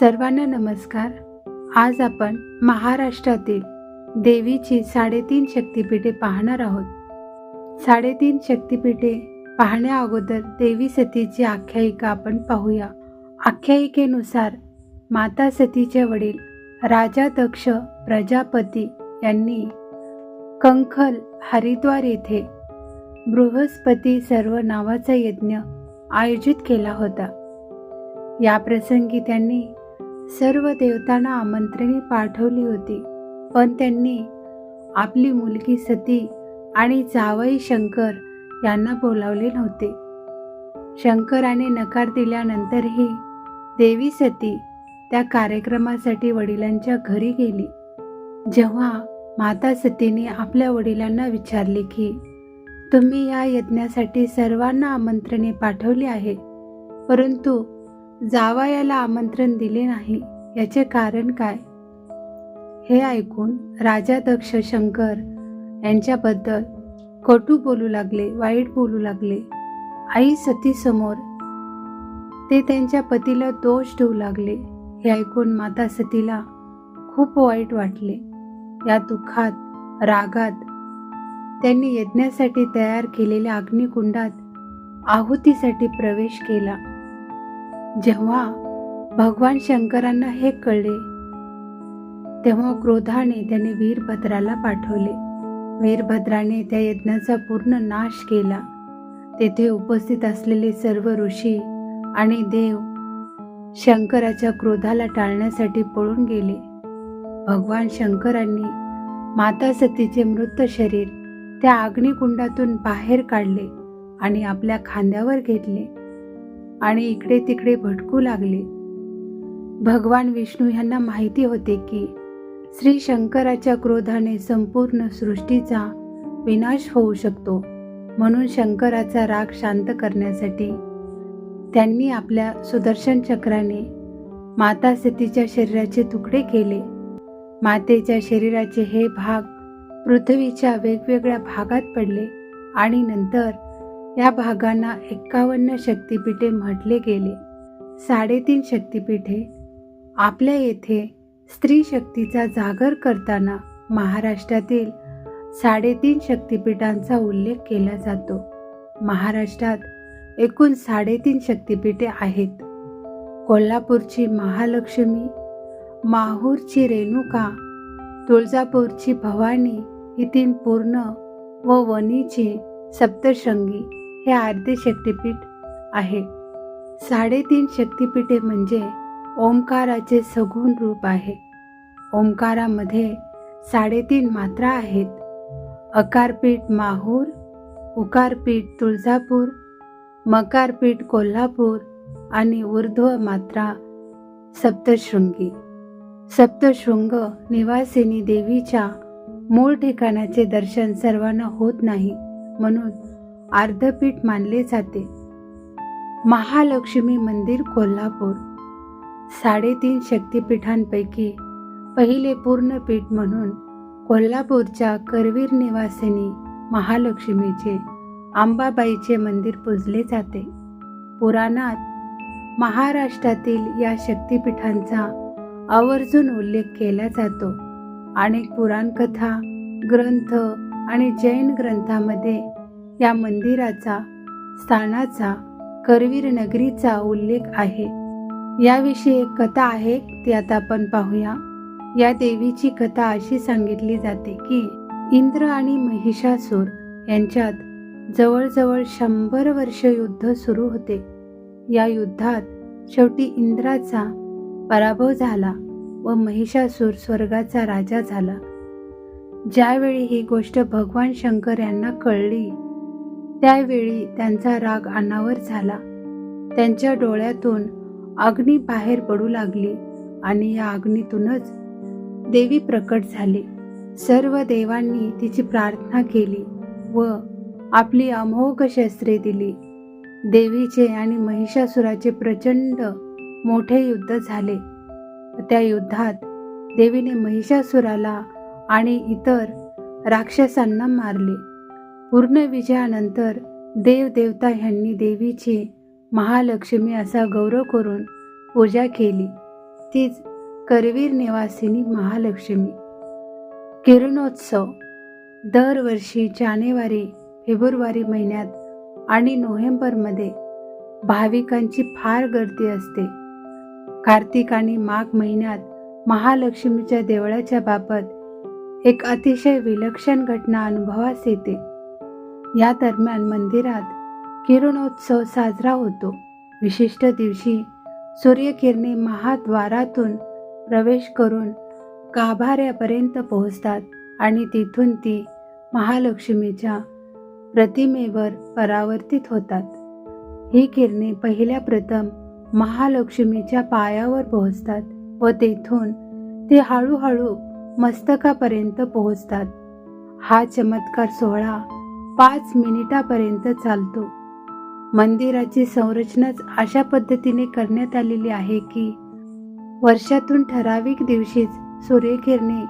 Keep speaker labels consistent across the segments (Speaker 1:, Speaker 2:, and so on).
Speaker 1: सर्वांना नमस्कार. आज आपण महाराष्ट्रातील देवीची साडेतीन शक्तिपीठे पाहणार आहोत. साडेतीन शक्तिपीठे पाहण्या अगोदर देवी सतीची आख्यायिका आपण पाहूया. आख्यायिकेनुसार माता सतीचे वडील राजा दक्ष प्रजापती यांनी कंखल हरिद्वार येथे बृहस्पती सर्व नावाचा यज्ञ आयोजित केला होता. या प्रसंगी त्यांनी सर्व देवतांना आमंत्रणे पाठवली होती. पण त्यांनी आपली मुलगी सती आणि जावई शंकर यांना बोलावले नव्हते. शंकराने नकार दिल्यानंतरही देवी सती त्या कार्यक्रमासाठी वडिलांच्या घरी गेली. जेव्हा माता सतीने आपल्या वडिलांना विचारले की तुम्ही या यज्ञासाठी सर्वांना आमंत्रणे पाठवली आहे परंतु जावयाला आमंत्रण दिले नाही याचे कारण काय? हे ऐकून राजा दक्ष शंकर यांच्याबद्दल कटू बोलू लागले वाईट बोलू लागले. आई सतीसमोर ते त्यांच्या पतीला दोष देऊ लागले हे ऐकून माता सतीला खूप वाईट वाटले. या दुःखात रागात त्यांनी यज्ञासाठी तयार केलेल्या अग्निकुंडात आहुतीसाठी प्रवेश केला. जेव्हा भगवान शंकरांना हे कळले तेव्हा क्रोधाने त्याने वीरभद्राला पाठवले. वीरभद्राने त्या यज्ञाचा पूर्ण नाश केला. तेथे उपस्थित असलेले सर्व ऋषी आणि देव शंकराच्या क्रोधाला टाळण्यासाठी पळून गेले. भगवान शंकरांनी माता सतीचे मृत शरीर त्या अग्निकुंडातून बाहेर काढले आणि आपल्या खांद्यावर घेतले. आणि इकडे तिकडे भटकू लागले. भगवान विष्णू यांना माहिती होते की श्री शंकराच्या क्रोधाने संपूर्ण सृष्टीचा विनाश होऊ शकतो. म्हणून शंकराचा राग शांत करण्यासाठी त्यांनी आपल्या सुदर्शन चक्राने माता सतीच्या शरीराचे तुकडे केले. मातेच्या शरीराचे हे भाग पृथ्वीच्या वेगवेगळ्या भागात पडले आणि नंतर या भागांना एक्कावन्न शक्तिपीठे म्हटले गेले. साडेतीन शक्तिपीठे. आपल्या येथे स्त्री शक्तीचा जागर करताना महाराष्ट्रातील साडेतीन शक्तिपीठांचा उल्लेख केला जातो. महाराष्ट्रात एकूण साडेतीन शक्तिपीठे आहेत. कोल्हापूरची महालक्ष्मी माहूरची रेणुका तुळजापूरची भवानी ही तीन पूर्ण व वणीची सप्तशृंगी हे आद्य शक्तिपीठ आहे. साडेतीन शक्तिपीठे म्हणजे ओंकाराचे सगुण रूप आहे. ओंकारामध्ये साडेतीन मात्रा आहेत. अकारपीठ माहूर उकारपीठ तुळजापूर मकारपीठ कोल्हापूर आणि ऊर्ध्व मात्रा सप्तशृंगी. सप्तशृंग निवासिनी देवीच्या मूळ ठिकाणाचे दर्शन सर्वांना होत नाही म्हणून अर्धपीठ मानले जाते. महालक्ष्मी मंदिर कोल्हापूर. साडेतीन शक्तिपीठांपैकी पहिले पूर्णपीठ म्हणून कोल्हापूरच्या करवीर निवासिनी महालक्ष्मीचे अंबाबाईचे मंदिर पूजले जाते. पुराणात महाराष्ट्रातील या शक्तिपीठांचा आवर्जून उल्लेख केला जातो. अनेक पुराणकथा ग्रंथ आणि जैन ग्रंथामध्ये या मंदिराचा स्थानाचा करवीर नगरीचा उल्लेख आहे. याविषयी एक कथा आहे ती आता आपण पाहूया. या देवीची कथा अशी सांगितली जाते की इंद्र आणि महिषासूर यांच्यात जवळजवळ शंभर वर्ष युद्ध सुरू होते. या युद्धात शेवटी इंद्राचा पराभव झाला व महिषासूर स्वर्गाचा राजा झाला. ज्यावेळी ही गोष्ट भगवान शंकर यांना कळली त्यावेळी त्यांचा राग अनावर झाला. त्यांच्या डोळ्यातून अग्नी बाहेर पडू लागली आणि या अग्नीतूनच देवी प्रकट झाली. सर्व देवांनी तिची प्रार्थना केली व आपली अमोघ शस्त्रे दिली. देवीचे आणि महिषासुराचे प्रचंड मोठे युद्ध झाले. त्या युद्धात देवीने महिषासुराला आणि इतर राक्षसांना मारले. पूर्ण विजयानंतर देवदेवता ह्यांनी देवीची महालक्ष्मी असा गौरव करून पूजा केली. तीच करवीर निवासिनी महालक्ष्मी. किरणोत्सव. दरवर्षी जानेवारी फेब्रुवारी महिन्यात आणि नोव्हेंबरमध्ये भाविकांची फार गर्दी असते. कार्तिक आणि माघ महिन्यात महालक्ष्मीच्या देवळाच्या बाबत एक अतिशय विलक्षण घटना अनुभवास येते. या दरम्यान मंदिरात किरणोत्सव साजरा होतो. विशिष्ट दिवशी सूर्यकिरणे महाद्वारातून प्रवेश करून गाभाऱ्यापर्यंत पोहोचतात आणि तिथून ती महालक्ष्मीच्या प्रतिमेवर परावर्तित होतात. ही किरणे पहिल्या प्रथम महालक्ष्मीच्या पायावर पोहोचतात व तेथून ते हळूहळू मस्तकापर्यंत पोहोचतात. हा चमत्कार सोहळा पाच मिनिटापर्यंत चालतो. मंदिराची संरचनाच अशा पद्धतीने करण्यात आलेली आहे की वर्षातून ठराविक दिवशीच सूर्यकिरणे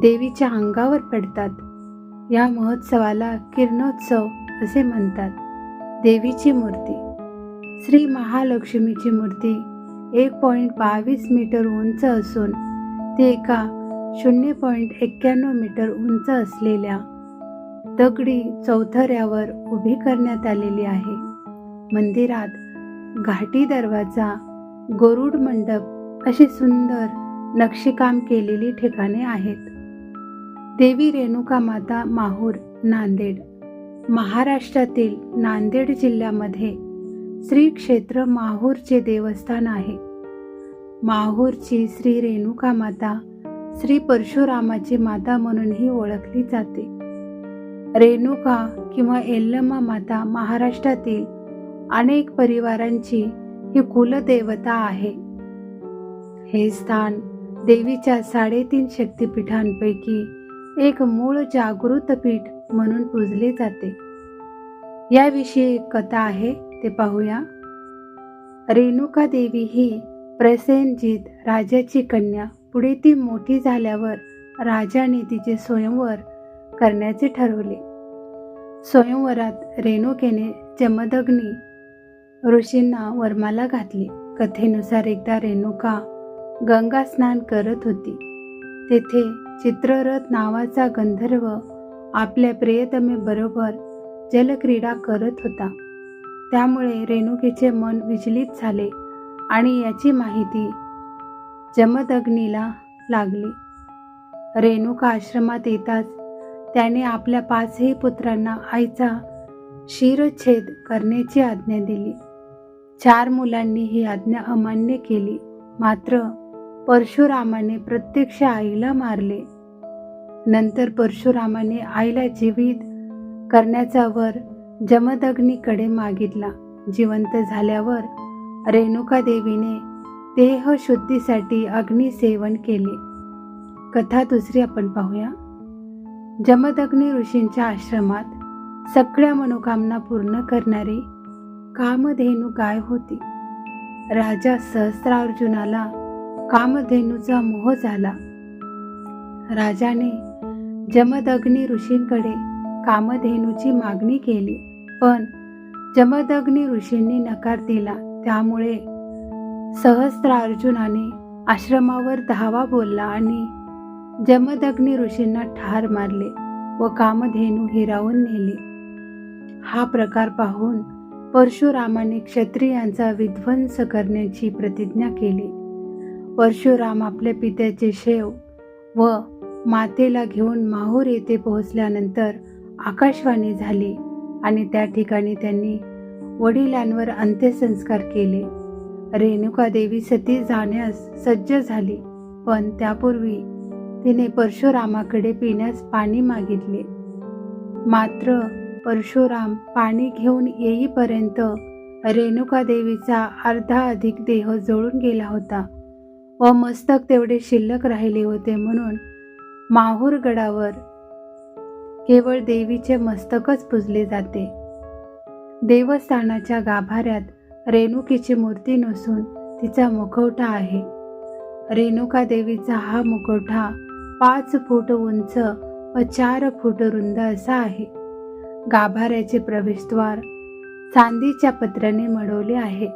Speaker 1: देवीच्या अंगावर पडतात. या महोत्सवाला किरणोत्सव असे म्हणतात. देवीची मूर्ती. श्री महालक्ष्मीची मूर्ती एक पॉईंट बावीस मीटर उंच असून ते एका शून्य पॉईंट एक्क्याण्णव मीटर उंच असलेल्या दगडी चौथऱ्यावर उभी करण्यात आलेली आहे. मंदिरात घाटी दरवाजा गरुड मंडप अशी सुंदर नक्षीकाम केलेली ठिकाणे आहेत. देवी रेणुका माता माहूर नांदेड महाराष्ट्रातील नांदेड जिल्ह्यामध्ये श्री क्षेत्र माहूरचे देवस्थान आहे. माहूरची श्री रेणुका माता श्री परशुरामाची माता म्हणूनही ओळखली जाते. रेणुका किंवा एल्लमा माता महाराष्ट्रातील अनेक परिवारांची ही कुलदेवता आहे. हे स्थान देवीच्या साडेतीन शक्तिपीठांपैकी एक मूळ जागृत पीठ म्हणून पूजले जाते. याविषयी एक कथा आहे ते पाहूया. रेणुका देवी ही प्रसेनजीत राजाची कन्या पुढे ती मोठी झाल्यावर राजाने तिचे स्वयंवर करण्याचे ठरवले. स्वयंवरात रेणुकेने जमदग्नी ऋषींना वरमाला घातली. कथेनुसार एकदा रेणुका गंगा स्नान करत होती. तेथे चित्ररथ नावाचा गंधर्व आपल्या प्रियतमेबरोबर जलक्रीडा करत होता. त्यामुळे रेणुकेचे मन विचलित झाले आणि याची माहिती जमदग्नीला लागली. रेणुका आश्रमात येताच त्याने आपल्या पाचही पुत्रांना आईचा शिरच्छेद करण्याची आज्ञा दिली. चार मुलांनी ही आज्ञा अमान्य केली. मात्र परशुरामाने प्रत्यक्ष आईला मारले. नंतर परशुरामाने आईला जीवित करण्याचा वर जमदग्नीकडे मागितला. जिवंत झाल्यावर रेणुका देवीने देह शुद्धीसाठी अग्निसेवन केले. कथा दुसरी आपण पाहूया. जमदग्नी ऋषींच्या आश्रमात सगळ्या मनोकामना पूर्ण करणारी कामधेनू गाय होती. राजा सहस्रार्जुनाला कामधेनूचा मोह झाला. राजाने जमदग्नी ऋषींकडे कामधेनूची मागणी केली. पण जमदग्नी ऋषींनी नकार दिला. त्यामुळे सहस्त्रार्जुनाने आश्रमावर धावा बोलला आणि जमदग्नी ऋषींना ठार मारले व कामधेनू हिरावून नेले. हा प्रकार पाहून परशुरामाने क्षत्रियांचा विध्वंस करण्याची प्रतिज्ञा केली. परशुराम आपल्या पित्याचे शेव व मातेला घेऊन माहूर येथे पोहोचल्यानंतर आकाशवाणी झाली आणि त्या ठिकाणी त्यांनी वडिलांवर अंत्यसंस्कार केले. रेणुका देवी सती जाण्यास सज्ज झाली पण त्यापूर्वी तिने परशुरामाकडे पिण्यास पाणी मागितले. मात्र परशुराम पाणी घेऊन येईपर्यंत रेणुका देवीचा अर्धा अधिक देह जळून गेला होता. व मस्तक तेवढे शिल्लक राहिले होते म्हणून माहूरगडावर केवळ देवीचे मस्तकच पुजले जाते. देवस्थानाच्या गाभाऱ्यात रेणुकीची मूर्ती नसून तिचा मुखवटा आहे. रेणुका देवीचा हा मुखवटा पाच फूट उंच व चार फूट रुंद असा आहे. गाभाऱ्याचे प्रवेशद्वार चांदीच्या पत्राने मडवले आहे.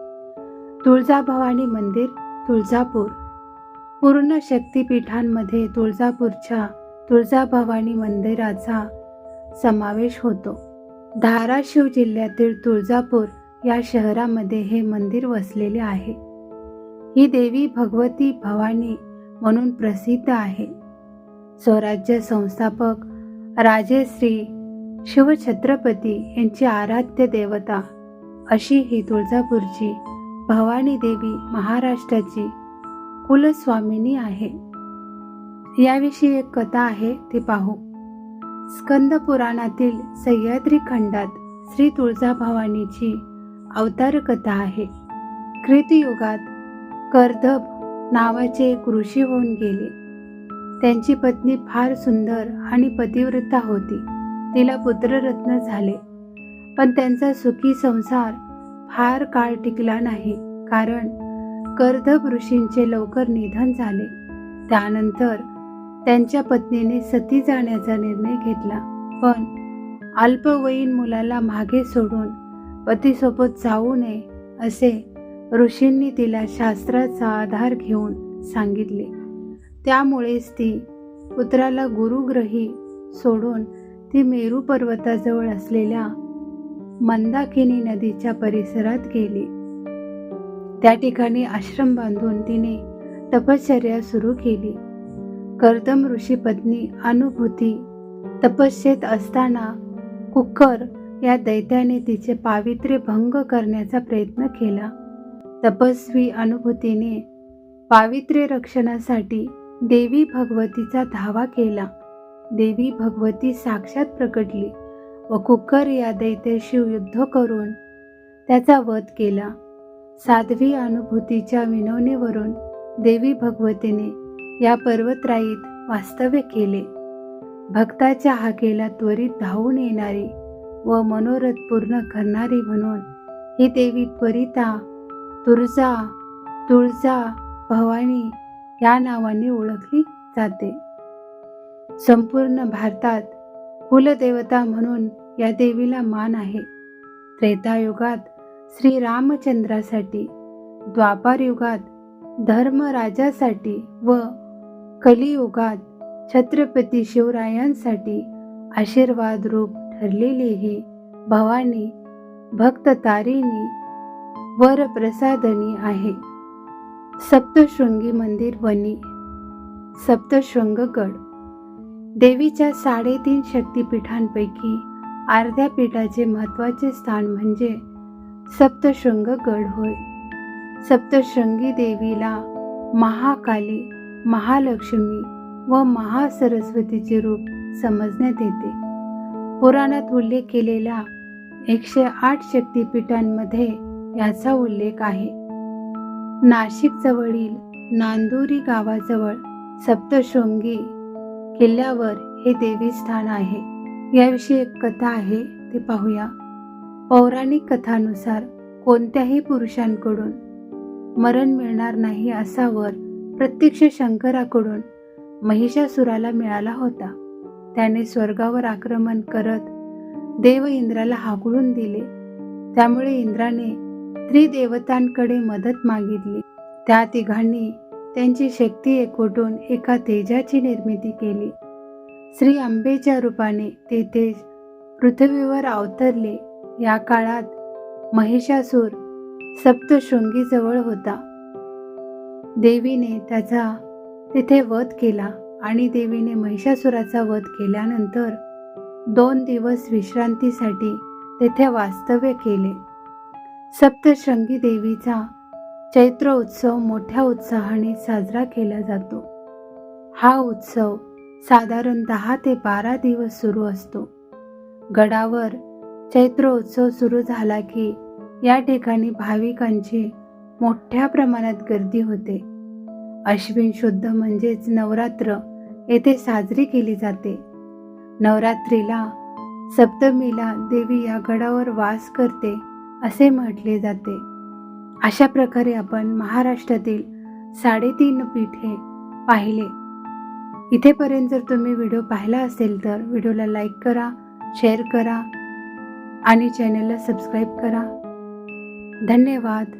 Speaker 1: तुळजाभवानी मंदिर तुळजापूर. पूर्ण शक्तिपीठांमध्ये तुळजापूरच्या तुळजाभवानी मंदिराचा समावेश होतो. धाराशिव जिल्ह्यातील तुळजापूर या शहरामध्ये हे मंदिर वसलेले आहे. ही देवी भगवती भवानी म्हणून प्रसिद्ध आहे. स्वराज्य संस्थापक राजे श्री शिवछत्रपती यांची आराध्य देवता अशी ही तुळजापूरची भवानी देवी महाराष्ट्राची कुलस्वामिनी आहे. याविषयी एक कथा आहे ती पाहू. स्कंद पुराणातील सह्याद्री खंडात श्री तुळजाभवानीची अवतार कथा आहे. कृतयुगात कर्दभ नावाचे एक ऋषी होऊन गेले. त्यांची पत्नी फार सुंदर आणि पतिव्रता होती. तिला पुत्ररत्न झाले. पण त्यांचा सुखी संसार फार काळ टिकला नाही. कारण कर्दभ ऋषींचे लवकर निधन झाले. त्यानंतर त्यांच्या पत्नीने सती जाण्याचा निर्णय घेतला. पण अल्पवयीन मुलाला मागे सोडून पतीसोबत जाऊ नये असे ऋषींनी तिला शास्त्राचा आधार घेऊन सांगितले. त्यामुळेच ती पुत्राला गुरुग्रही सोडून ती मेरू पर्वताजवळ असलेल्या मंदाकिनी नदीच्या परिसरात गेली. त्या ठिकाणी आश्रम बांधून तिने तपश्चर्या सुरू केली. कर्दम ऋषी पत्नी अनुभूती तपश्चेत असताना कुकर या दैत्याने तिचे पावित्र्य भंग करण्याचा प्रयत्न केला. तपस्वी अनुभूतीने पावित्र्य रक्षणासाठी देवी भगवतीचा धावा केला. देवी भगवती साक्षात प्रकटली. व कुकर या दैत्याशी युद्ध करून त्याचा वध केला. साध्वी अनुभूतीच्या विनवणीवरून देवी भगवतीने या पर्वतराईत वास्तव्य केले. भक्ताच्या हाकेला त्वरित धावून येणारी व मनोरथ पूर्ण करणारी म्हणून ही देवी त्वरिता तुळजा तुळजा भवानी या नावाने ओळखली जाते. संपूर्ण भारतात कुलदेवता म्हणून या देवीला मान आहे. त्रेतायुगात श्री रामचंद्रासाठी द्वापार युगात धर्मराजासाठी व कलियुगात छत्रपती शिवरायांसाठी आशीर्वाद रूप ठरलेली ही भवानी भक्त तारिणी वरप्रसादनी आहे. सप्तशृंगी मंदिर वनी सप्तशृंगगड. देवीच्या साडेतीन शक्तिपीठांपैकी अर्ध्या पीठाचे महत्त्वाचे स्थान म्हणजे सप्तशृंगगड होय. सप्तशृंगी देवीला महाकाली महालक्ष्मी व महासरस्वतीचे रूप समजण्यात येते. पुराणात उल्लेख केलेल्या एकशे आठ शक्तिपीठांमध्ये याचा उल्लेख आहे. नाशिक जवळील नांदुरी गावाजवळ सप्तशृंगी किल्ल्यावर हे देवी स्थान आहे. याविषयी एक कथा आहे ते पाहूया. पौराणिक कथानुसार कोणत्याही पुरुषांकडून मरण मिळणार नाही असा वर प्रत्यक्ष शंकराकडून महिषासुराला मिळाला होता. त्याने स्वर्गावर आक्रमण करत देव इंद्राला हाकळून दिले. त्यामुळे इंद्राने त्रिदेवतांकडे मदत मागितली. त्या तिघांनी त्यांची शक्ती एकवटून एका तेजाची निर्मिती केली. श्री अंबेच्या रूपाने ते तेज पृथ्वीवर अवतरले. या काळात महिषासूर सप्तशृंगीजवळ होता. देवीने त्याचा तिथे वध केला आणि देवीने महिषासुराचा वध केल्यानंतर दोन दिवस विश्रांतीसाठी तेथे वास्तव्य केले. सप्तशृंगी देवीचा चैत्र उत्सव मोठ्या उत्साहाने साजरा केला जातो. हा उत्सव साधारण दहा ते बारा दिवस सुरू असतो. गडावर चैत्र उत्सव सुरू झाला की या ठिकाणी भाविकांची मोठ्या प्रमाणात गर्दी होते. अश्विन शुद्ध म्हणजेच नवरात्र येथे साजरी केली जाते. नवरात्रीला सप्तमीला देवी या गडावर वास करते असे म्हटले जाते. अशा प्रकारे आपण महाराष्ट्रातील साडेतीन पीठे पाहिले. इथेपर्यंत जर तुम्ही व्हिडिओ पाहिला असेल तर व्हिडिओला लाईक करा शेअर करा आणि चॅनलला सबस्क्राईब करा. धन्यवाद.